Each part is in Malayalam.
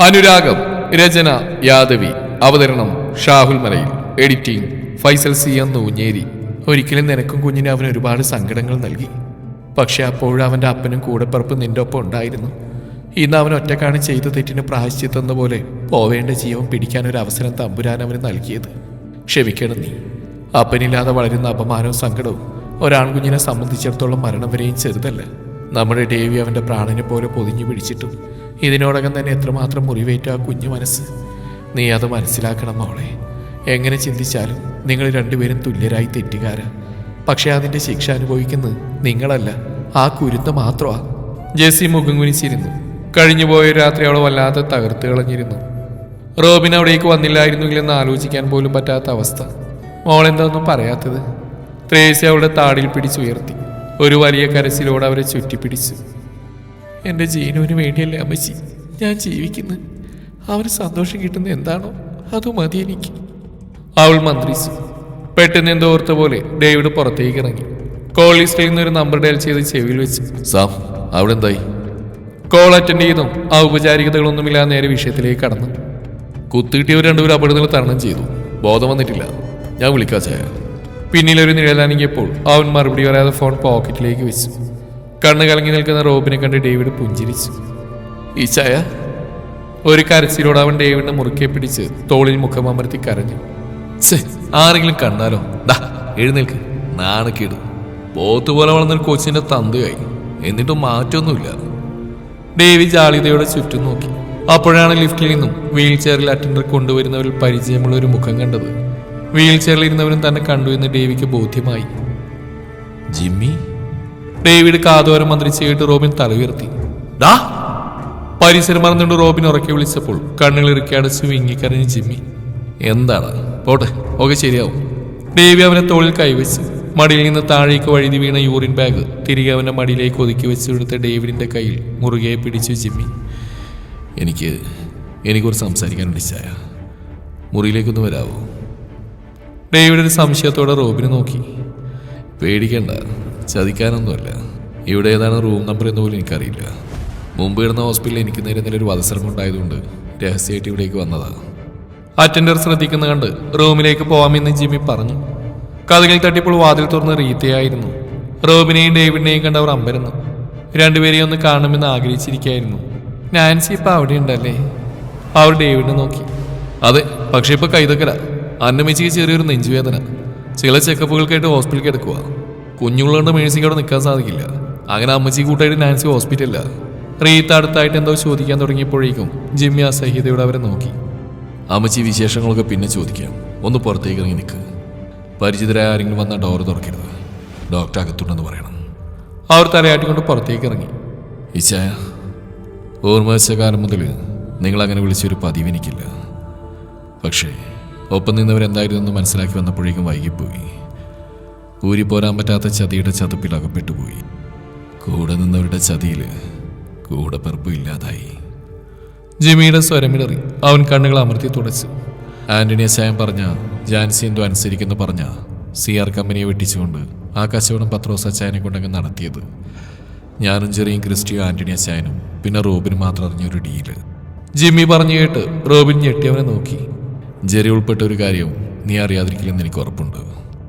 അനുരാഗം രചന യാദവി അവതരണം Shahul Malayil. Editing Faisal C M Noonjeri. ഒരിക്കലും നിനക്കും കുഞ്ഞിന് അവൻ ഒരുപാട് സങ്കടങ്ങൾ നൽകി. പക്ഷെ അപ്പോഴും അവന്റെ അപ്പനും കൂടെപ്പറപ്പ് നിന്റെ ഒപ്പം ഉണ്ടായിരുന്നു. ഇന്ന് അവൻ ഒറ്റക്കാണ് ചെയ്ത തെറ്റിന് പ്രായശ്ചിത്തെന്ന പോലെ പോവേണ്ട ജീവൻ പിടിക്കാൻ ഒരു അവസരം തമ്പുരാൻ അവന് നൽകിയത്. ക്ഷമിക്കണം നീ. അപ്പനില്ലാതെ വളരുന്ന അപമാനവും സങ്കടവും ഒരാൺകുഞ്ഞിനെ സംബന്ധിച്ചിടത്തോളം മരണം വരെയും ചെറുതല്ല. നമ്മുടെ ദേവി അവന്റെ പ്രാണനെ പോലെ പൊതിഞ്ഞു പിടിച്ചിട്ടും ഇതിനോടകം തന്നെ എത്രമാത്രം മുറിവേറ്റ ആ കുഞ്ഞു മനസ്സ്. നീ അത് മനസ്സിലാക്കണം മോളെ. എങ്ങനെ ചിന്തിച്ചാലും നിങ്ങൾ രണ്ടുപേരും തുല്യരായി തെറ്റുകാര. പക്ഷേ അതിന്റെ ശിക്ഷ അനുഭവിക്കുന്നത് നിങ്ങളല്ല ആ കുരുന്ന് മാത്രമാണ് ജെസ്സി മുഖം കുനിച്ചിരുന്നു. കഴിഞ്ഞുപോയ രാത്രി അവൾ വല്ലാതെ തകർത്ത് കളഞ്ഞിരുന്നു. റോബിൻ അവിടേക്ക് വന്നില്ലായിരുന്നെങ്കിലെന്ന് ആലോചിക്കാൻ പോലും പറ്റാത്ത അവസ്ഥ. മോളെന്തൊന്നും പറയാത്തത്? ത്രേസി അവളുടെ താടിയിൽ പിടിച്ചുയർത്തി. ഒരു വലിയ കരച്ചിലോടെ അവരെ ചുറ്റിപ്പിടിച്ചു. എന്റെ ജീനുവിന് വേണ്ടിയല്ലേ അമ്മച്ചി ഞാൻ ജീവിക്കുന്നു? അവന് സന്തോഷം കിട്ടുന്ന എന്താണോ അത് മതി എനിക്ക്. അവൾ മന്ത്രിച്ചു. പെട്ടെന്ന് എന്തോ ഓർത്ത പോലെ ഡേവിഡ് പുറത്തേക്ക് ഇറങ്ങി. കോൾ ലിസ്റ്റിൽ നിന്ന് ഒരു നമ്പർ ഡയൽ ചെയ്ത് ചെവിയിൽ വെച്ച്. സാം അവിടെ എന്തായി കോൾ അറ്റൻഡ് ചെയ്തും ഔപചാരികതകളൊന്നുമില്ലാതെ നേരെ വിഷയത്തിലേക്ക് കടന്നു. കുത്തിക്കിട്ടിയവർ രണ്ടുപേരും അപകടങ്ങൾ തരണം ചെയ്തു. ബോധം വന്നിട്ടില്ല. ഞാൻ വിളിക്കാൻ ചായ പിന്നിലൊരു നിഴലാണെങ്കിയപ്പോൾ അവൻ മറുപടി പറയാതെ ഫോൺ പോക്കറ്റിലേക്ക് വെച്ചു. കണ്ണു കലങ്ങി നിൽക്കുന്ന റോബിനെ കണ്ട് ഡേവിഡ് പുഞ്ചിരിച്ചു. ഈ ചായ? ഒരു കരച്ചിലോട് അവൻ ഡേവിഡിനെ മുറുക്കെ പിടിച്ച് തോളിൽ മുഖം അമർത്തി കരഞ്ഞു. ആരെങ്കിലും കണ്ടാലോ? എഴുന്നേൽക്ക്. നാണക്കേട്. പോത്തുപോലെ വളർന്നൊരു കൊച്ചിന്റെ തന്തയായി എന്നിട്ടും മാറ്റമൊന്നുമില്ല ഡേവി ജാളിതയോടെ ചുറ്റും നോക്കി. അപ്പോഴാണ് ലിഫ്റ്റിൽ നിന്നും വീൽ ചെയറിൽ അറ്റൻഡർ കൊണ്ടുവരുന്നവരിൽ പരിചയമുള്ള ഒരു മുഖം കണ്ടത് വീൽ ചെയറിൽ ഇരുന്നവരും തന്നെ കണ്ടു എന്ന് ഡേവിക്ക് ബോധ്യമായി. ജിമ്മി? ഡേവിഡ് കാതോരം മന്ത്രി ചെയ്തിട്ട് റോബിൻ തല ഉയർത്തി. ഡാ! പരിസരം മറന്നുകൊണ്ട് റോബിൻ ഉറക്കി വിളിച്ചപ്പോൾ കണ്ണുകൾ ഇറുക്കി അടച്ച് വിങ്ങിക്കരഞ്ഞ് ജിമ്മി. എന്താണ്? പോട്ടെ ഓക്കെ ശരിയാവും. ഡേവി അവനെ തോളിൽ കൈവച്ച് മടിയിൽ നിന്ന് താഴേക്ക് വഴുതി വീണ യൂറിൻ ബാഗ് തിരികെ അവന്റെ മടിയിലേക്ക് ഒതുക്കി വെച്ച് കൊടുത്ത ഡേവിഡിന്റെ കയ്യിൽ മുറുകെ പിടിച്ചു ജിമ്മി. എനിക്ക് എനിക്കൊരു സംസാരിക്കാനുണ്ട് ചായ. മുറിയിലേക്കൊന്ന് വരാവോ? ഡേവിഡ് ഒരു സംശയത്തോടെ റോബിനെ നോക്കി. പേടിക്കണ്ട ചതിക്കാനൊന്നുമല്ല. ഇവിടെ ഏതാണ് റൂം നമ്പർ എന്ന് പോലും എനിക്കറിയില്ല. മുമ്പ് കിടന്ന ഹോസ്പിറ്റലിൽ എനിക്ക് നേരെ നല്ലൊരു വധശ്രമം ഉണ്ടായതുകൊണ്ട് രഹസ്യമായിട്ട് ഇവിടേക്ക് വന്നതാണ് അറ്റൻഡർ ശ്രദ്ധിക്കുന്ന കണ്ട് റൂമിലേക്ക് പോവാമെന്ന് ജിമ്മി പറഞ്ഞു. കഥകൾ തട്ടിപ്പോൾ വാതിൽ തുറന്ന് റീത്തയായിരുന്നു. റോബിനെയും ഡേവിഡിനെയും കണ്ട് അവർ അമ്പരുന്നു. രണ്ടുപേരെയും ഒന്ന് കാണണമെന്ന് ആഗ്രഹിച്ചിരിക്കായിരുന്നു നാൻസി ഇപ്പൊ അവിടെ ഉണ്ടല്ലേ അവർ ഡേവിഡിനെ നോക്കി. അതെ പക്ഷെ ഇപ്പൊ കൈതക്കല. അന്നമ്മച്ചിക്ക് ചെറിയൊരു നെഞ്ചുവേദന. ചില ചെക്കപ്പുകൾക്കായിട്ട് ഹോസ്പിറ്റലിൽ കിടക്കുക കുഞ്ഞുള്ളതുകൊണ്ട് മേഴ്സിക്ക് അവിടെ നിൽക്കാൻ സാധിക്കില്ല. അങ്ങനെ അമ്മച്ചി കൂട്ടായിട്ട് നാൻസി ഹോസ്പിറ്റലില്ല. റീത്ത് അടുത്തായിട്ട് എന്തോ ചോദിക്കാൻ തുടങ്ങിയപ്പോഴേക്കും ജിമ്മി അസഹ്യതയോടെ അവരെ നോക്കി. അമ്മച്ചി വിശേഷങ്ങളൊക്കെ പിന്നെ ചോദിക്കാം. ഒന്ന് പുറത്തേക്ക് ഇറങ്ങി നിൽക്ക്. പരിചിതരായ ആരെങ്കിലും വന്ന ഡോർ തുറക്കരുത്. ഡോക്ടർ അകത്തുണ്ടെന്ന് പറയണം. അവർ തലയാട്ടിക്കൊണ്ട് പുറത്തേക്ക് ഇറങ്ങി. ഇച്ചായ ഓർമ്മ വെച്ച കാലം മുതൽ നിങ്ങളങ്ങനെ വിളിച്ചൊരു പതിവ് എനിക്കില്ല. പക്ഷേ ഒപ്പം നിന്നവരെന്തായിരുന്നു എന്ന് മനസ്സിലാക്കി വന്നപ്പോഴേക്കും വൈകിപ്പോയി. പോരാൻ പറ്റാത്ത ചതിയുടെ ചതുപ്പിൽ അകപ്പെട്ടു പോയി കൂടെ നിന്നവരുടെ ചതിയിൽ കൂടെ പെറുപ്പ് ഇല്ലാതായി. ജിമിയുടെ സ്വരമിടറി. അവൻ കണ്ണുകൾ അമർത്തി തുടച്ചു. ആന്റണി അച്ചായൻ പറഞ്ഞ ജാൻസി എന്തോ അനുസരിക്കുന്നു പറഞ്ഞ സി ആർ കമ്പനിയെ വെട്ടിച്ചുകൊണ്ട് ആ കച്ചവടം പത്രോസ് അച്ചായനെ കൊണ്ടങ്ങ് നടത്തിയത്. ഞാനും ചെറിയും ക്രിസ്റ്റിയോ ആന്റണി അച്ചായനും പിന്നെ റോബിന് മാത്രം അറിഞ്ഞൊരു ഡീൽ. ജിമ്മി പറഞ്ഞു കേട്ട് റോബിൻ ഞെട്ടിയവനെ നോക്കി. ജെറി ഉൾപ്പെട്ട ഒരു കാര്യവും നീ അറിയാതിരിക്കില്ലെന്ന് എനിക്ക് ഉറപ്പുണ്ട്.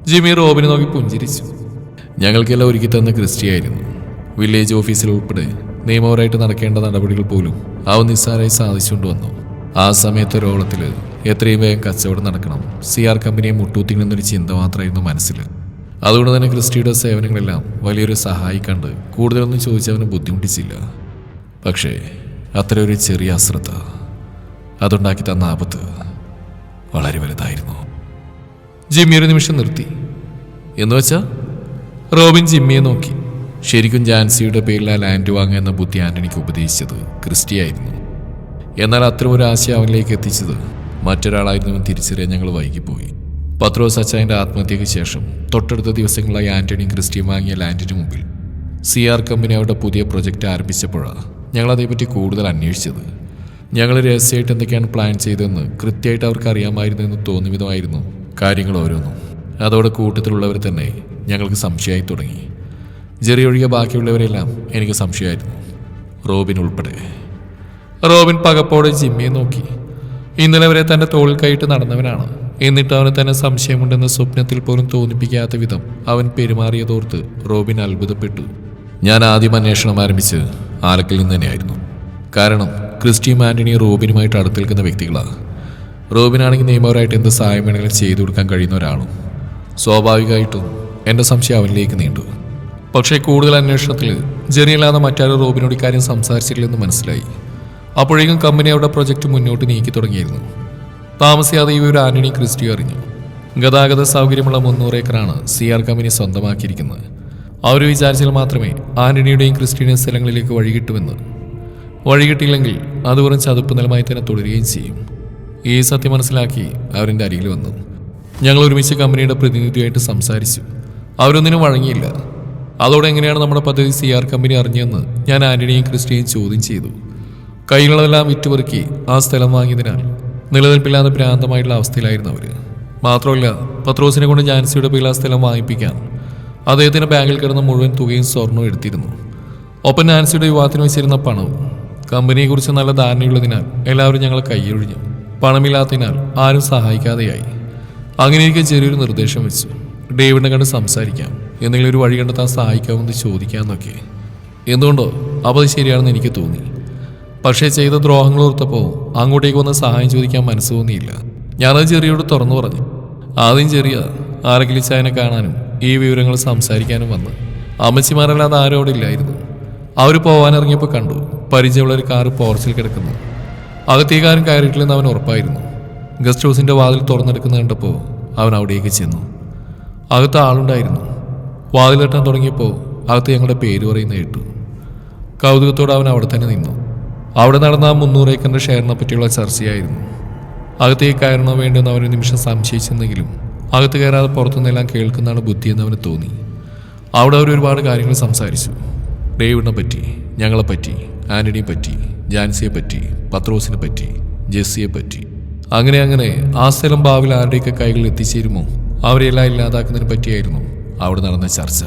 ജിമി റോബിനെ നോക്കി പുഞ്ചിരിച്ചു. ഞങ്ങൾക്കെല്ലാം ഒരുക്കി തന്ന ക്രിസ്റ്റിയായിരുന്നു വില്ലേജ് ഓഫീസിൽ ഉൾപ്പെടെ നിയമപരമായിട്ട് നടക്കേണ്ട നടപടികൾ പോലും അവ നിസ്സാരമായി സാധിച്ചുകൊണ്ട് വന്നു. ആ സമയത്ത് ഒരോളത്തിൽ എത്രയും വേഗം കച്ചവടം നടക്കണം. സി ആർ കമ്പനിയെ മുട്ടൂത്തിക്കണമെന്നൊരു ചിന്ത മാത്രമായിരുന്നു മനസ്സിൽ. അതുകൊണ്ട് തന്നെ ക്രിസ്റ്റിയുടെ സേവനങ്ങളെല്ലാം വലിയൊരു സഹായി കണ്ട് കൂടുതലൊന്നും ചോദിച്ചവന് ബുദ്ധിമുട്ടിച്ചില്ല. പക്ഷേ അത്ര ഒരു ചെറിയ അശ്രദ്ധ അതുണ്ടാക്കി തന്ന ആപത്ത് വളരെ വലുതായിരുന്നു. ജിമ്മി ഒരു നിമിഷം നിർത്തി. എന്ന് വെച്ചാ? റോബിൻ ജിമ്മിയെ നോക്കി. ശരിക്കും ജാൻസിയുടെ പേരിൽ ആ ലാൻഡ് വാങ്ങുക ബുദ്ധി ആന്റണിക്ക് ഉപദേശിച്ചത് ക്രിസ്റ്റിയായിരുന്നു. എന്നാൽ അത്തരം ഒരു ആശയം അവനിലേക്ക് എത്തിച്ചത് മറ്റൊരാളായിരുന്നു തിരിച്ചറിയാൻ ഞങ്ങൾ വൈകിപ്പോയി. പത്രോസ് അച്ചായന്റെ ആത്മഹത്യയ്ക്ക് ശേഷം തൊട്ടടുത്ത ദിവസങ്ങളായി ആന്റണിയും ക്രിസ്റ്റിയും വാങ്ങിയ ലാൻഡിന് മുമ്പിൽ സി ആർ കമ്പനി അവരുടെ പുതിയ പ്രൊജക്റ്റ് ആരംഭിച്ചപ്പോഴാണ് ഞങ്ങൾ അതേപ്പറ്റി കൂടുതൽ അന്വേഷിച്ചത്. ഞങ്ങൾ രഹസ്യമായിട്ട് എന്തൊക്കെയാണ് പ്ലാൻ ചെയ്തതെന്ന് കൃത്യമായിട്ട് അവർക്ക് അറിയാമായിരുന്നു എന്ന് തോന്നിയ വിധമായിരുന്നു കാര്യങ്ങൾ ഓരോന്നും. അതോടെ കൂട്ടത്തിലുള്ളവർ തന്നെ ഞങ്ങൾക്ക് സംശയമായി തുടങ്ങി. ജെറി ഒഴികെ ബാക്കിയുള്ളവരെല്ലാം എനിക്ക് സംശയമായിരുന്നു. റോബിൻ ഉൾപ്പെടെ. റോബിൻ പകപ്പോടെ ജിമ്മിയെ നോക്കി. ഇന്നലെ വരെ തന്റെ തോളിൽ കൈയിട്ട് നടന്നവനാണ്. എന്നിട്ട് അവന് തന്നെ സംശയമുണ്ടെന്ന് സ്വപ്നത്തിൽ പോലും തോന്നിപ്പിക്കാത്ത വിധം അവൻ പെരുമാറിയതോർത്ത് റോബിൻ അത്ഭുതപ്പെട്ടു. ഞാൻ ആദ്യം അന്വേഷണം ആരംഭിച്ച് ആലക്കിൽ നിന്ന് തന്നെയായിരുന്നു കാരണം ക്രിസ്റ്റിയും ആന്റണിയും റോബിനുമായിട്ട് അടുത്ത് നിൽക്കുന്ന വ്യക്തികളാണ്. റോബിനാണെങ്കിൽ നിയമപരമായിട്ട് എന്ത് സഹായം വേണമെങ്കിലും ചെയ്തു കൊടുക്കാൻ കഴിയുന്ന ഒരാളും. സ്വാഭാവികമായിട്ടും എന്റെ സംശയം അവനിലേക്ക് നീണ്ടു. പക്ഷേ കൂടുതൽ അന്വേഷണത്തിൽ ജെറിയല്ലാതെ മറ്റാരും റോബിനോട് ഇക്കാര്യം സംസാരിച്ചിട്ടില്ലെന്ന് മനസ്സിലായി. അപ്പോഴേക്കും കമ്പനി അവരുടെ പ്രൊജക്റ്റ് മുന്നോട്ട് നീക്കി തുടങ്ങിയിരുന്നു. താമസിയാതെ ഒരു ആന്റണി ക്രിസ്റ്റി അറിഞ്ഞു. ഗതാഗത സൗകര്യമുള്ള മുന്നൂറ് ഏക്കറാണ് സി ആർ കമ്പനി സ്വന്തമാക്കിയിരിക്കുന്നത്. അവർ വിചാരിച്ചാൽ മാത്രമേ ആന്റണിയുടെയും ക്രിസ്റ്റിയുടെയും സ്ഥലങ്ങളിലേക്ക് വഴികിട്ടുമെന്ന് വഴികിട്ടില്ലെങ്കിൽ അത് വെറും ചതുപ്പ് നിലമായി തന്നെ തുടരുകയും ചെയ്യും. ഈ സത്യം മനസ്സിലാക്കി അവരെന്റെ അരികിൽ വന്നു. ഞങ്ങൾ ഒരുമിച്ച് കമ്പനിയുടെ പ്രതിനിധിയായിട്ട് സംസാരിച്ചു. അവരൊന്നിനും വഴങ്ങിയില്ല. അതോടെ എങ്ങനെയാണ് നമ്മുടെ പദ്ധതി സി ആർ കമ്പനി അറിഞ്ഞതെന്ന് ഞാൻ ആന്റണിയും ക്രിസ്റ്റിയും ചോദ്യം ചെയ്തു. കയ്യിലുള്ളതെല്ലാം വിറ്റുപെറുക്കി ആ സ്ഥലം വാങ്ങിയതിനാൽ നിലനിൽപ്പില്ലാതെ ഭ്രാന്തമായിട്ടുള്ള അവസ്ഥയിലായിരുന്നു അവർ മാത്രമല്ല പത്രോസിനെ കൊണ്ട് ജാൻസിയുടെ പേരിൽ ആ സ്ഥലം വാങ്ങിപ്പിക്കാൻ അദ്ദേഹത്തിന്റെ ബാങ്കിൽ കിടന്ന മുഴുവൻ തുകയും സ്വർണവും എടുത്തിരുന്നു. ഒപ്പം നാൻസിയുടെ വിവാഹത്തിന് വെച്ചിരുന്ന പണവും കമ്പനിയെക്കുറിച്ച് നല്ല ധാരണയുള്ളതിനാൽ എല്ലാവരും ഞങ്ങളെ കൈയൊഴിഞ്ഞു. പണമില്ലാത്തതിനാൽ ആരും സഹായിക്കാതെയായി. അങ്ങനെ എനിക്ക് ചെറിയൊരു നിർദ്ദേശം വെച്ചു. ഡേവിഡിനെ കണ്ട് സംസാരിക്കാം. എന്തെങ്കിലും ഒരു വഴി കണ്ടെത്താൻ സഹായിക്കാമെന്ന് ചോദിക്കാമെന്നൊക്കെ എന്തുകൊണ്ടോ? അപ്പോൾ ശരിയാണെന്ന് എനിക്ക് തോന്നി. പക്ഷേ ചെയ്ത ദ്രോഹങ്ങൾ ഓർത്തപ്പോൾ അങ്ങോട്ടേക്ക് വന്ന് സഹായം ചോദിക്കാൻ മനസ്സ് തോന്നിയില്ല. ഞാനത് ചെറിയോട് തുറന്നു പറഞ്ഞു. ആദ്യം ചെറിയ ആരെങ്കിലും ചായനെ കാണാനും ഈ വിവരങ്ങൾ സംസാരിക്കാനും വന്ന്. അമ്മച്ചിമാരല്ലാതെ ആരും അവർ പോകാനിറങ്ങിയപ്പോൾ കണ്ടു. പരിചയമുള്ള ഒരു കാറ് പോർച്ചിൽ കിടക്കുന്നു. അകത്തേക്കാരും കയറിയിട്ടില്ലെന്ന് അവൻ ഉറപ്പായിരുന്നു. ഗസ്റ്റ് ഹൗസിന്റെ വാതിൽ തുറന്നെടുക്കുന്ന കണ്ടപ്പോൾ അവൻ അവിടേക്ക് ചെന്നു. അകത്ത് ആളുണ്ടായിരുന്നു. വാതിൽ കെട്ടാൻ തുടങ്ങിയപ്പോൾ അകത്ത് ഞങ്ങളുടെ പേര് പറയുന്ന കേട്ടു. കൗതുകത്തോടെ അവൻ അവിടെ തന്നെ നിന്നു. അവിടെ നടന്ന ആ മുന്നൂറ് ഏക്കറിന്റെ ഷെയറിനെ പറ്റിയുള്ള ചർച്ചയായിരുന്നു. അകത്തേക്ക് കയറണോ വേണ്ടെന്ന് അവൻ നിമിഷം സംശയിച്ചെന്നെങ്കിലും അകത്ത് കയറാതെ പുറത്തുനിന്നെല്ലാം കേൾക്കുന്നതാണ് ബുദ്ധിയെന്ന് അവന് തോന്നി. അവിടെ അവർ ഒരുപാട് കാര്യങ്ങൾ സംസാരിച്ചു. ഡേവിഡിനെ പറ്റി ഞങ്ങളെ പറ്റി ആന്റണിയെ പറ്റി ജാൻസിയെ പറ്റി പത്രോസിനെ പറ്റി ജെസ്സിയെ പറ്റി. അങ്ങനെ അങ്ങനെ ആ സ്ഥലം ഭാവിയിൽ ആരുടെയൊക്കെ കൈകളിൽ എത്തിച്ചേരുമോ അവരെല്ലാം ഇല്ലാതാക്കുന്നതിനെ പറ്റിയായിരുന്നു അവിടെ നടന്ന ചർച്ച.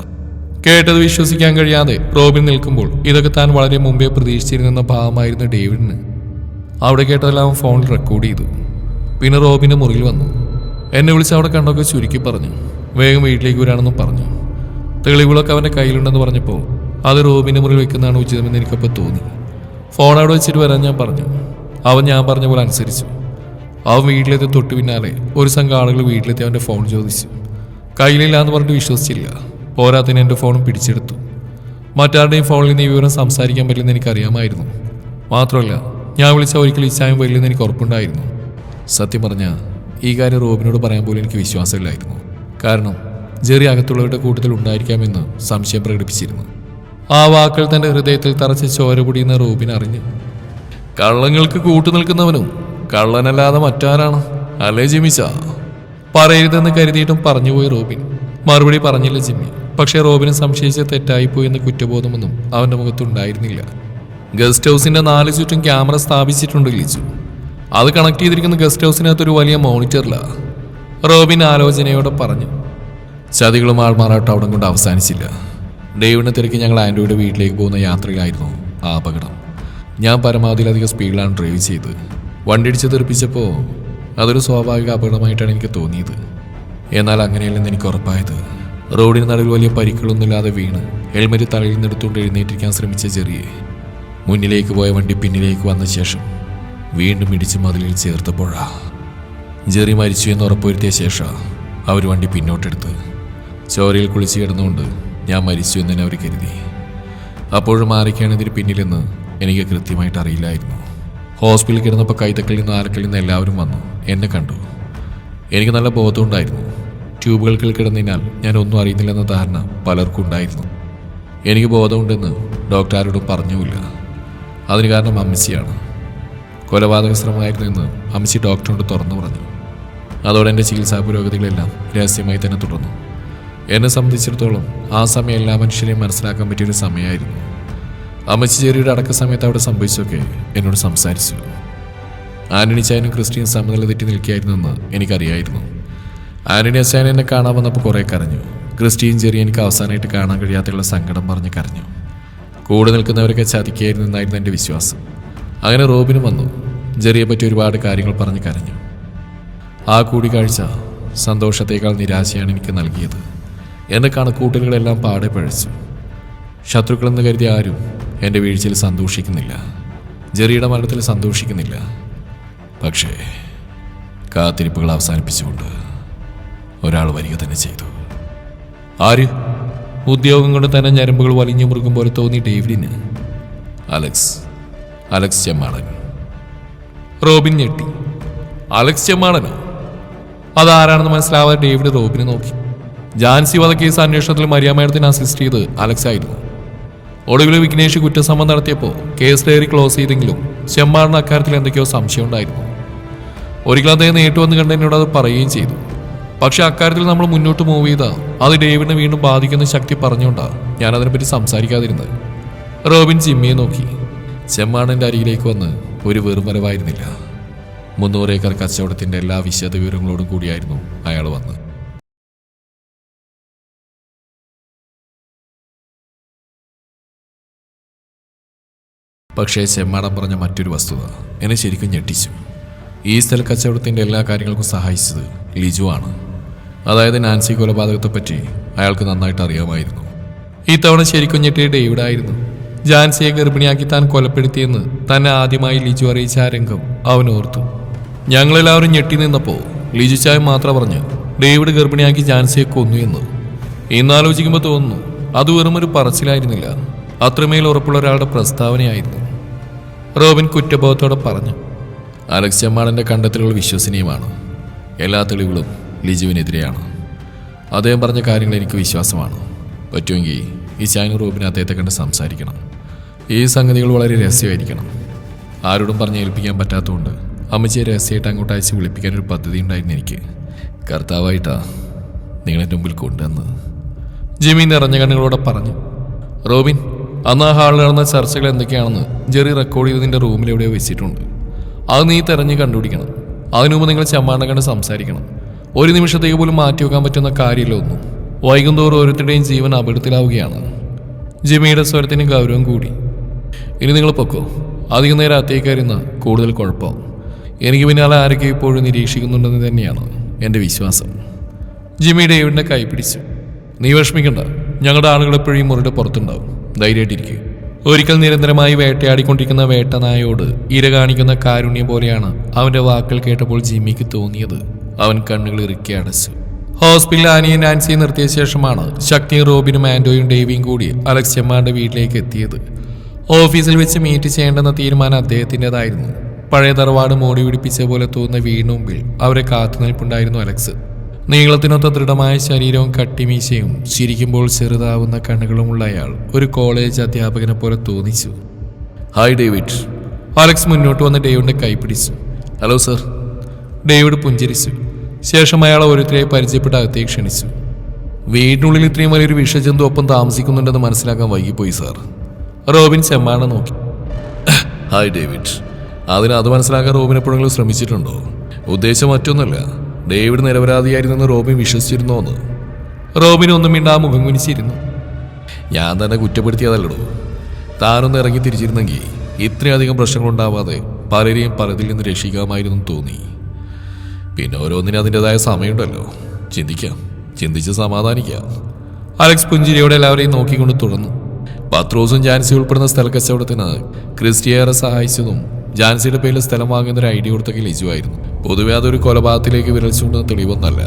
കേട്ടത് വിശ്വസിക്കാൻ കഴിയാതെ റോബിൻ നിൽക്കുമ്പോൾ ഇതൊക്കെ താൻ വളരെ മുമ്പേ പ്രതീക്ഷിച്ചിരുന്ന ഭാവമായിരുന്നു ഡേവിഡിന് അവിടെ കേട്ടതെല്ലാം ഫോണിൽ റെക്കോർഡ് ചെയ്തു. പിന്നെ റോബിന്റെ മുറിയിൽ വന്നു. എന്നെ വിളിച്ച് അവിടെ കണ്ടൊക്കെ ചുരുക്കി പറഞ്ഞു. വേഗം വീട്ടിലേക്ക് വരാണെന്നും പറഞ്ഞു. തെളിവുകളൊക്കെ അവന്റെ കയ്യിലുണ്ടെന്ന് പറഞ്ഞപ്പോൾ അത് റോബിന്റെ മുറിയിൽ വെക്കുന്നതാണ് ഉചിതമെന്ന് എനിക്കപ്പോൾ തോന്നി. ഫോൺ അവിടെ വെച്ചിട്ട് വരാൻ ഞാൻ പറഞ്ഞു. അവൻ ഞാൻ പറഞ്ഞ പോലെ അനുസരിച്ചു. അവൻ വീട്ടിലെത്തി തൊട്ട് പിന്നാലെ ഒരു സംഘം ആളുകൾ വീട്ടിലെത്തി അവന്റെ ഫോൺ ചോദിച്ചു. കയ്യിലില്ല എന്ന് പറഞ്ഞിട്ട് വിശ്വസിച്ചില്ല. പോരാത്തിന് എന്റെ ഫോണും പിടിച്ചെടുത്തു. മറ്റാരുടെയും ഫോണിൽ നിന്ന് ഈ വിവരം സംസാരിക്കാൻ പറ്റില്ലെന്ന് എനിക്കറിയാമായിരുന്നു. മാത്രമല്ല ഞാൻ വിളിച്ച ഒരിക്കലും ഇച്ചായും വരില്ലെന്ന് എനിക്ക് ഉറപ്പുണ്ടായിരുന്നു. സത്യം പറഞ്ഞാൽ ഈ കാര്യം റോബിനോട് പറയാൻ പോലും എനിക്ക് വിശ്വാസമില്ലായിരുന്നു. കാരണം ജെറി അകത്തുള്ളവരുടെ കൂട്ടത്തിൽ ഉണ്ടായിരിക്കാമെന്ന് സംശയം പ്രകടിപ്പിച്ചിരുന്നു. ആ വാക്കുകൾ തന്റെ ഹൃദയത്തിൽ തറച്ച് ചോര കുടിയുന്ന റോബിൻ അറിഞ്ഞു. കള്ളങ്ങൾക്ക് കൂട്ടു നിൽക്കുന്നവനും കള്ളനല്ലാതെ മറ്റാരാണ്? അല്ലേ ജിമിച്ച പറയരുതെന്ന് കരുതിയിട്ടും പറഞ്ഞുപോയി റോബിൻ. മറുപടി പറഞ്ഞില്ല ജിമ്മി. പക്ഷേ റോബിന് സംശയിച്ച് തെറ്റായിപ്പോയി എന്ന കുറ്റബോധമൊന്നും അവന്റെ മുഖത്തുണ്ടായിരുന്നില്ല. ഗസ്റ്റ് ഹൗസിന്റെ നാല് ചുറ്റും ക്യാമറ സ്ഥാപിച്ചിട്ടുണ്ട് ലിജു. അത് കണക്ട് ചെയ്തിരിക്കുന്ന ഗസ്റ്റ് ഹൗസിനകത്ത് ഒരു വലിയ മോണിറ്ററിലാ. റോബിൻ ആലോചനയോടെ പറഞ്ഞു. ചതികളും ആൾമാറാട്ടം അവിടെ കൊണ്ട് അവസാനിച്ചില്ല. ഡേവിഡിനെ തിരക്കി ഞങ്ങൾ ആൻഡ്രോയുടെ വീട്ടിലേക്ക് പോകുന്ന യാത്രയിലായിരുന്നു ആ അപകടം. ഞാൻ പരമാവധിയിലധികം സ്പീഡിലാണ് ഡ്രൈവ് ചെയ്തത് വണ്ടി ഇടിച്ച് തെറിപ്പിച്ചപ്പോൾ അതൊരു സ്വാഭാവിക അപകടമായിട്ടാണ് എനിക്ക് തോന്നിയത്. എന്നാൽ അങ്ങനെയല്ലെന്ന് എനിക്ക് ഉറപ്പായത്. റോഡിന് നടുവിൽ വലിയ പരിക്കുകളൊന്നുമില്ലാതെ വീണ് ഹെൽമെറ്റ് തലയിൽ നിന്നെടുത്തുകൊണ്ട് എഴുന്നേറ്റിരിക്കാൻ ശ്രമിച്ച ചെറിയെ. മുന്നിലേക്ക് പോയ വണ്ടി പിന്നിലേക്ക് വന്ന ശേഷം വീണ്ടും ഇടിച്ച് മതിലിൽ ചേർത്തപ്പോഴാ. ജെറി മരിച്ചു എന്ന് ഉറപ്പുവരുത്തിയ ശേഷം അവർ വണ്ടി പിന്നോട്ടെടുത്ത്. ചോരയിൽ കുളിച്ച് കിടന്നുകൊണ്ട് ഞാൻ മരിച്ചു എന്ന് തന്നെ അവർ കരുതി. അപ്പോഴും ആരൊക്കെയാണ് ഇതിന് പിന്നിലെന്ന് എനിക്ക് കൃത്യമായിട്ട് അറിയില്ലായിരുന്നു. ഹോസ്പിറ്റലിൽ കിടന്നപ്പോൾ കൈതക്കളിൽ നിന്ന് ആരക്കളിൽ നിന്ന് എല്ലാവരും വന്നു. എന്നെ കണ്ടു. എനിക്ക് നല്ല ബോധമുണ്ടായിരുന്നു ട്യൂബുകൾക്കിൽ കിടന്നതിനാൽ ഞാൻ ഒന്നും അറിയുന്നില്ലെന്ന ധാരണ പലർക്കും ഉണ്ടായിരുന്നു. എനിക്ക് ബോധമുണ്ടെന്ന് ഡോക്ടർ ആരോടും പറഞ്ഞുമില്ല. അതിന് കാരണം അമ്മച്ചിയാണ്. കൊലപാതക ശ്രമമായിരുന്നു എന്ന് അമ്മച്ചി ഡോക്ടറോട് തുറന്നു പറഞ്ഞു. അതോടെ എന്റെ ചികിത്സാ പുരോഗതികളെല്ലാം രഹസ്യമായി തന്നെ തുടർന്നു. എന്നെ സംബന്ധിച്ചിടത്തോളം ആ സമയം എല്ലാ മനുഷ്യരെയും മനസ്സിലാക്കാൻ പറ്റിയൊരു സമയമായിരുന്നു. അമ്മച്ചി ചെറിയുടെ അടക്ക സമയത്ത് അവിടെ സംഭവിച്ചൊക്കെ എന്നോട് സംസാരിച്ചു. ആന്റണി ചായനും ക്രിസ്ത്യൻ സമനില തെറ്റി നിൽക്കുകയായിരുന്നെന്ന് എനിക്കറിയായിരുന്നു. ആന്റണി അച്ചായൻ എന്നെ കാണാൻ വന്നപ്പോൾ കുറേ കരഞ്ഞു. ക്രിസ്ത്യൻ ചെറിയ എനിക്ക് അവസാനമായിട്ട് കാണാൻ കഴിയാത്തുള്ള സങ്കടം പറഞ്ഞ് കരഞ്ഞു. കൂടെ നിൽക്കുന്നവരൊക്കെ ചതിക്കായിരുന്നു എന്നായിരുന്നു എന്റെ വിശ്വാസം. അങ്ങനെ റോബിനും വന്നു. ജെറിയെ പറ്റി ഒരുപാട് കാര്യങ്ങൾ പറഞ്ഞ് കരഞ്ഞു. ആ കൂടിക്കാഴ്ച സന്തോഷത്തേക്കാൾ നിരാശയാണ് എനിക്ക് നൽകിയത്. എന്റെ കണക്കൂട്ടലുകളെല്ലാം പാടെ പഴച്ചു. ശത്രുക്കളെന്ന് കരുതിയ ആരും എന്റെ വീഴ്ചയിൽ സന്തോഷിക്കുന്നില്ല. ജെറിയുടെ മരണത്തിൽ സന്തോഷിക്കുന്നില്ല. പക്ഷേ കാത്തിരിപ്പുകൾ അവസാനിപ്പിച്ചുകൊണ്ട് ഒരാൾ വരിക തന്നെ ചെയ്തു. ആര്? ഉദ്യോഗം കൊണ്ട് തന്നെ ഞരമ്പുകൾ വലിഞ്ഞു മുറുകും പോലെ തോന്നി ഡേവിഡിന്. അലക്സ്. അലക്സ് ചെമ്മാളൻ. റോബിൻ ഞെട്ടി. അലക്സ് ചെമ്മാളനോ? അതാരാണെന്ന് മനസ്സിലാവാതെ ഡേവിഡ് റോബിനെ നോക്കി. ജാൻസി വധക്കേസ് അന്വേഷണത്തിൽ മരിയാമേഡത്തിന് അസിസ്റ്റ് ചെയ്ത് അലക്സ് ആയിരുന്നു. ഒടുവിൽ വിഘ്നേഷ് കുറ്റസമ്മതം നടത്തിയപ്പോൾ കേസ് ഡയറി ക്ലോസ് ചെയ്തെങ്കിലും ചെമ്മാറിന് അക്കാര്യത്തിൽ എന്തൊക്കെയോ സംശയം ഉണ്ടായിരുന്നു ഒരിക്കൽ അദ്ദേഹം നേരിട്ട് വന്ന് കണ്ട് എന്നോട് അത് പറയുകയും ചെയ്തു. പക്ഷെ അക്കാര്യത്തിൽ നമ്മൾ മുന്നോട്ട് മൂവ് ചെയ്താൽ അത് ഡേവിഡിനെ വീണ്ടും ബാധിക്കുന്ന ശക്തി പറഞ്ഞുകൊണ്ടാണ് ഞാൻ അതിനെപ്പറ്റി സംസാരിക്കാതിരുന്നത്. റോബിൻ ജിമ്മിയെ നോക്കി. ചെമ്മാണന്റെ അരികിലേക്ക് വന്ന് ഒരു വെറും വരവായിരുന്നില്ല. മുന്നൂറ് ഏക്കർ കച്ചവടത്തിന്റെ എല്ലാ വിശദ വിവരങ്ങളോടും കൂടിയായിരുന്നു അയാൾ പക്ഷേ ചെമ്മാടം പറഞ്ഞ മറ്റൊരു വസ്തുത. എന്നെ ശരിക്കും ഞെട്ടിച്ചു. ഈ സ്ഥല കച്ചവടത്തിന്റെ എല്ലാ കാര്യങ്ങൾക്കും സഹായിച്ചത് ലിജു ആണ്. അതായത് നാൻസി കൊലപാതകത്തെപ്പറ്റി അയാൾക്ക് നന്നായിട്ട് അറിയാമായിരുന്നു. തവണ ശരിക്കും ഞെട്ടിയ ഡേവിഡ് ആയിരുന്നു ജാൻസിയെ ഗർഭിണിയാക്കി താൻ കൊലപ്പെടുത്തിയെന്ന് തന്നെ ആദ്യമായി ലിജു അറിയിച്ച ആ രംഗം അവൻ ഓർത്തു. ഞങ്ങളെല്ലാവരും ഞെട്ടി നിന്നപ്പോൾ ലിജു ചായ മാത്രം പറഞ്ഞ് ഡേവിഡ് ഗർഭിണിയാക്കി ജാൻസിയെ കൊന്നു എന്ന്. ഇന്നാലോചിക്കുമ്പോൾ തോന്നുന്നു അത് വെറുമൊരു പറച്ചിലായിരുന്നില്ല. അത്രമേൽ ഉറപ്പുള്ള ഒരാളുടെ പ്രസ്താവനയായിരുന്നു. റോബിൻ കുറ്റബോധത്തോടെ പറഞ്ഞു അലക്സ് ചെമ്മാടന്റെ കണ്ടെത്തലുകൾ വിശ്വസനീയമാണ്. എല്ലാ തെളിവുകളും ലിജുവിനെതിരെയാണ്. അദ്ദേഹം പറഞ്ഞ കാര്യങ്ങൾ എനിക്ക് വിശ്വാസമാണ്. പറ്റുമെങ്കിൽ ഈ ചാനൽ റോബിനെ അദ്ദേഹത്തെ കണ്ട് സംസാരിക്കണം. ഈ സംഗതികൾ വളരെ രഹസ്യമായിരിക്കണം. ആരോടും പറഞ്ഞ് ഏൽപ്പിക്കാൻ പറ്റാത്തതുകൊണ്ട് അമ്മച്ചിയെ രഹസ്യമായിട്ട് അങ്ങോട്ട് അയച്ച് വിളിപ്പിക്കാൻ ഒരു പദ്ധതി ഉണ്ടായിരുന്നു എനിക്ക്. കർത്താവായിട്ടാ നിങ്ങളെന്റെ മുമ്പിൽ കൊണ്ടുവന്ന് ജിമി നിറഞ്ഞ കണ്ണുകളോടെ പറഞ്ഞു റോബിൻ അന്ന് ആ ഹാളിൽ നടന്ന ചർച്ചകൾ എന്തൊക്കെയാണെന്ന് ജെറി റെക്കോർഡ് ചെയ്ത് നിന്റെ റൂമിൽ എവിടെയോ വെച്ചിട്ടുണ്ട്. അത് നീ തെരഞ്ഞ് കണ്ടുപിടിക്കണം. അതിനു മുമ്പ് നിങ്ങൾ ചമ്മാണ്ട കണ്ട് സംസാരിക്കണം. ഒരു നിമിഷത്തേക്ക് പോലും മാറ്റി വെക്കാൻ പറ്റുന്ന കാര്യമില്ല ഒന്നും. വൈകുന്തോറും ഓരോരുത്തരുടെയും ജീവൻ അപകടത്തിലാവുകയാണ്. ജിമിയുടെ സ്വരത്തിന് ഗൗരവം കൂടി. ഇനി നിങ്ങൾ പൊക്കോ. അധികം നേരം അത്തേക്കാരുന്ന കൂടുതൽ കുഴപ്പം. എനിക്ക് പിന്നാലെ ആരൊക്കെ ഇപ്പോഴും നിരീക്ഷിക്കുന്നുണ്ടെന്ന് തന്നെയാണ് എന്റെ വിശ്വാസം. ജിമ്മി ഡേവിഡിനെ കൈ പിടിച്ചു. നീ വിഷമിക്കണ്ട. ഞങ്ങളുടെ ആളുകൾ എപ്പോഴും മുറിയുടെ പുറത്തുണ്ടാവും. ധൈര്യമായിട്ടിരിക്കുക ഒരിക്കൽ നിരന്തരമായി വേട്ടയാടിക്കൊണ്ടിരിക്കുന്ന വേട്ടനായോട് ഇര കാണിക്കുന്ന കാരുണ്യം പോലെയാണ് അവന്റെ വാക്കുകൾ കേട്ടപ്പോൾ ജിമ്മിക്ക് തോന്നിയത്. അവൻ കണ്ണുകൾ ഇറുക്കി അടച്ചു. ഹോസ്പിറ്റലിൽ ആനിയും നാൻസിയും നിർത്തിയ ശേഷമാണ് ശക്തിയും റോബിനും ആൻഡോയും ഡേവിയും കൂടി അലക്സ് ചെമ്മാന്റെ വീട്ടിലേക്ക് എത്തിയത്. ഓഫീസിൽ വെച്ച് മീറ്റ് ചെയ്യേണ്ടെന്ന തീരുമാനം അദ്ദേഹത്തിന്റെതായിരുന്നു. പഴയ തറവാട് മോടി പിടിപ്പിച്ച പോലെ തോന്നുന്ന വീടിന് മുമ്പിൽ അവരെ കാത്തുനിൽപ്പുണ്ടായിരുന്നു അലക്സ്. നീളത്തിനൊത്ത ദൃഢമായ ശരീരവും കട്ടിമീശയും ചിരിക്കുമ്പോൾ ചെറുതാവുന്ന കണ്ണുകളുമുള്ള അയാൾ ഒരു കോളേജ് അധ്യാപകനെ പോലെ തോന്നിച്ചു. ഹായ് ഡേവിഡ് അലക്സ് മുന്നോട്ട് വന്ന് ഡേവിഡിന്റെ കൈ പിടിച്ചു ഹലോ സർ ഡേവിഡ് പുഞ്ചിരിച്ചു. ശേഷം അയാൾ ഓരോരുത്തരെയും പരിചയപ്പെട്ട അകത്തേക്ക് ക്ഷണിച്ചു. വീടിനുള്ളിൽ ഇത്രയും വലിയൊരു വിഷജന്തു ഒപ്പം താമസിക്കുന്നുണ്ടെന്ന് മനസ്സിലാക്കാൻ വൈകിപ്പോയി സാർ റോബിൻ ചെമ്മാണ് നോക്കി. ഹായ് ഡേവിഡ് അതിന് അത് മനസ്സിലാക്കാൻ റോബിൻ എപ്പോഴെങ്കിലും ശ്രമിച്ചിട്ടുണ്ടോ? ഉദ്ദേശം മറ്റൊന്നുമല്ല. ഡേവിഡ് നിരപരാധിയായിരുന്നെന്ന് റോബിൻ വിശ്വസിച്ചിരുന്നോന്ന്. റോബിൻ ഒന്നും മിണ്ടാ മുഖം കുനിച്ചിരുന്നു. ഞാൻ തന്നെ കുറ്റപ്പെടുത്തിയതല്ലടോ. താനൊന്ന് ഇറങ്ങി തിരിച്ചിരുന്നെങ്കിൽ ഇത്രയധികം പ്രശ്നങ്ങളുണ്ടാവാതെ പലരെയും പലതിൽ നിന്ന് രക്ഷിക്കാമായിരുന്നു തോന്നി. പിന്നെ ഓരോന്നിനും അതിന്റെതായ സമയമുണ്ടല്ലോ. ചിന്തിക്കാം. ചിന്തിച്ച് സമാധാനിക്കാം. അലക്സ് പുഞ്ചിരിയോടെ എല്ലാവരെയും നോക്കിക്കൊണ്ട് തുടർന്നു പത്രോസും ജാൻസി ഉൾപ്പെടുന്ന സ്ഥല കച്ചവടത്തിന് ക്രിസ്റ്റിയേറെ സഹായിച്ചതും ജാൻസിയുടെ പേരിൽ സ്ഥലം വാങ്ങുന്ന ഒരു ഐഡിയ കൊടുത്തൊക്കെ ലിജുവായിരുന്നു പൊതുവെ അതൊരു കൊലപാതകത്തിലേക്ക് വിരൽച്ചുകൊണ്ടുന്ന തെളിവൊന്നല്ല.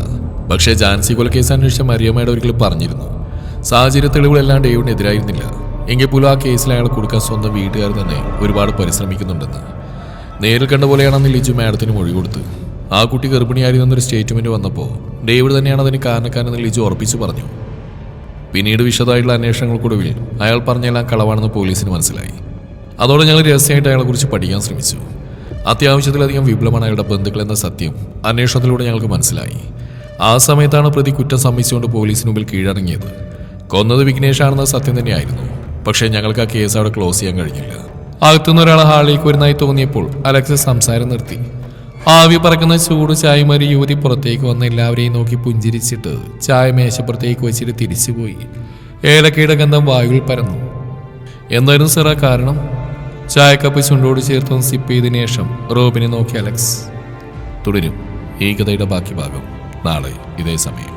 പക്ഷേ ജാൻസി കൊലക്കേസ് അന്വേഷിച്ച മരിയമ്മയുടെ ഒരിക്കലും പറഞ്ഞിരുന്നു. സാഹചര്യ തെളിവുകളെല്ലാം ഡേവിഡിന് എതിരായിരുന്നില്ല. എങ്കിൽ പോലും ആ കേസിൽ അയാൾ കൊടുക്കാൻ സ്വന്തം വീട്ടുകാർ തന്നെ ഒരുപാട് പരിശ്രമിക്കുന്നുണ്ടെന്ന്. നേരിൽ കണ്ട പോലെയാണെന്ന് ലിജു മാഡത്തിന് മൊഴി കൊടുത്ത്. ആ കുട്ടി ഗർഭിണിയായിരുന്നൊരു സ്റ്റേറ്റ്മെന്റ് വന്നപ്പോൾ ഡേവിഡ് തന്നെയാണ് അതിന് കാരണക്കാരെന്ന് ലിജു ഉറപ്പിച്ചു പറഞ്ഞു. പിന്നീട് വിശദമായിട്ടുള്ള അന്വേഷണങ്ങൾക്കൊടുവിൽ അയാൾ പറഞ്ഞെല്ലാം കളവാണെന്ന് പോലീസിന് മനസ്സിലായി. അതോടെ ഞങ്ങൾ രഹസ്യമായിട്ട് അയാളെക്കുറിച്ച് പഠിക്കാൻ ശ്രമിച്ചു. അത്യാവശ്യത്തിലധികം വിപുലമാണ് അയാളുടെ ബന്ധുക്കൾ എന്ന സത്യം അന്വേഷണത്തിലൂടെ ഞങ്ങൾക്ക് മനസ്സിലായി. ആ സമയത്താണ് പ്രതി കുറ്റം സമ്മതിച്ചുകൊണ്ട് പോലീസിന് മുമ്പിൽ കീഴടങ്ങിയത്. കൊന്നത് വിഘ്നേഷാണെന്ന സത്യം തന്നെയായിരുന്നു. പക്ഷേ ഞങ്ങൾക്ക് ആ കേസ് അവിടെ ക്ലോസ് ചെയ്യാൻ കഴിഞ്ഞില്ല. അകത്തുനിന്ന് ഒരാൾ ഹാളിലേക്ക് വരുന്നതായി തോന്നിയപ്പോൾ അലക്സ് സംസാരം നിർത്തി. ആവി പറക്കുന്ന ചൂട് ചായമാരി യുവതി പുറത്തേക്ക് വന്ന എല്ലാവരെയും നോക്കി പുഞ്ചിരിച്ചിട്ട് ചായ മേശപ്പുറത്തേക്ക് വെച്ചിട്ട് തിരിച്ചുപോയി. ഏലക്കയുടെ ഗന്ധം വായുവിൽ പരന്നു. എന്തായിരുന്നു സാർ കാരണം? ചായക്കപ്പ് ചുണ്ടോട് ചേർത്തൊന്ന് സിപ്പ് ചെയ്തതിനു ശേഷം റോബിനെ നോക്കി അലക്സ്. തുടരും. ഈ കഥയുടെ ബാക്കി ഭാഗം. നാളെ ഇതേ സമയം.